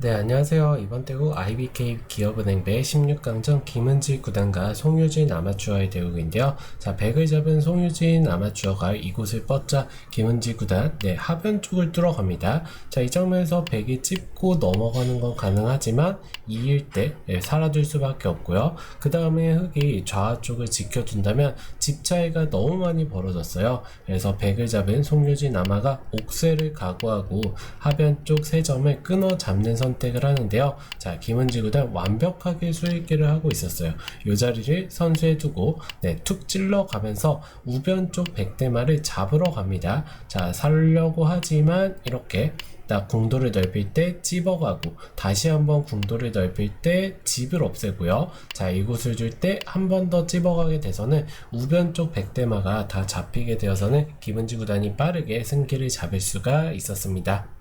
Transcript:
네, 안녕하세요. 이번 대구 IBK 기업은행 배 16강전 김은지 구단과 송유진 아마추어의 대국인데요. 자, 백을 잡은 송유진 아마추어가 이곳을 뻗자 김은지 구단, 네, 하변 쪽을 뚫어갑니다. 자, 이 장면에서 백이 찝고 넘어가는 건 가능하지만 이일 때 네, 살아둘 수밖에 없고요. 그 다음에 흑이 좌 쪽을 지켜둔다면 집 차이가 너무 많이 벌어졌어요. 그래서 백을 잡은 송유진 아마가 옥쇠를 각오하고 하변 쪽세 점을 끊어 잡는 선 택을 하는데요. 자, 김은지 구단 완벽하게 수익기를 하고 있었어요. 이 자리를 선수에 두고 네, 툭 찔러 가면서 우변 쪽 백대마를 잡으러 갑니다. 자, 살려고 하지만 이렇게 딱 궁도를 넓힐 때 찝어가고 다시 한번 궁도를 넓힐 때 집을 없애고요. 자 이곳을 줄 때 한 번 더 찝어가게 돼서는 우변 쪽 백대마가 다 잡히게 되어서는 김은지 구단이 빠르게 승기를 잡을 수가 있었습니다.